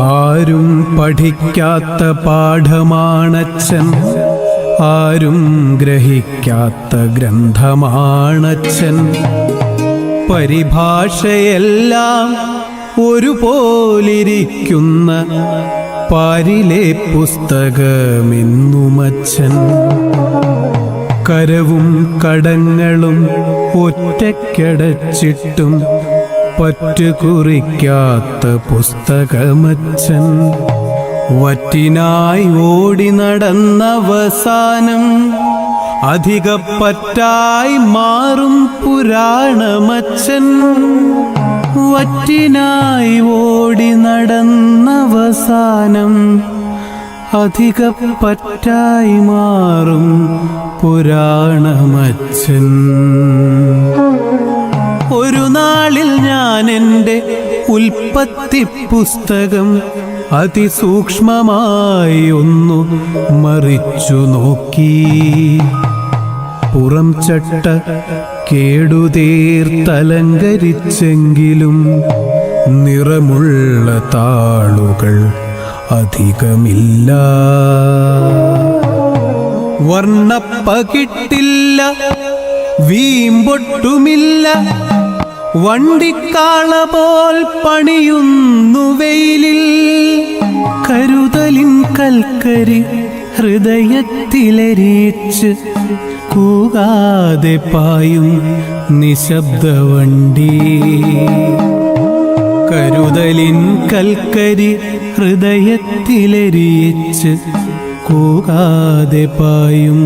ആരും പഠിക്കാത്ത പാഠമാണച്ഛൻ. ആരും ഗ്രഹിക്കാത്ത ഗ്രന്ഥമാണച്ഛൻ. പരിഭാഷയെല്ലാം ഒരുപോലിരിക്കുന്ന പാരിലെ പുസ്തകമെന്നുമച്ഛൻ. കരവും കടങ്ങളും ഒറ്റയ്ക്കടച്ചിട്ടും പറ്റുകുറിക്കാത്ത പുസ്തകമച്ചൻ വറ്റിനായി ഓടി നടന്നവസാനം അധികപ്പറ്റായി മാറും പുരാണമച്ചൻ വറ്റിനായി ഓടി നടന്നവസാനം അധികപ്പറ്റായി മാറും പുരാണമച്ചൻ. ഒരു ഞാൻ ഉൽപ്പത്തി പുസ്തകം അതിസൂക്ഷ്മമായി ഒന്നു മറിച്ചു നോക്കി. പുറം ചട്ട കേടുതീർത്തലങ്കരിച്ചെങ്കിലും നിറമുള്ള താളുകൾ അധികമില്ല. വർണപ്പകിട്ടില്ല വീമ്പൊട്ടുമില്ല വണ്ടിക്കാള പോൽ പണിയുന്നു വെയിലിൽ. കരുതലിൻ കൽക്കരി ഹൃദയത്തിലരീച്ച് കൂകാതെ പായും നിശബ്ദ വണ്ടി കരുതലിൻ കൽക്കരി ഹൃദയത്തിലരീച്ച് കൂകാതെ പായും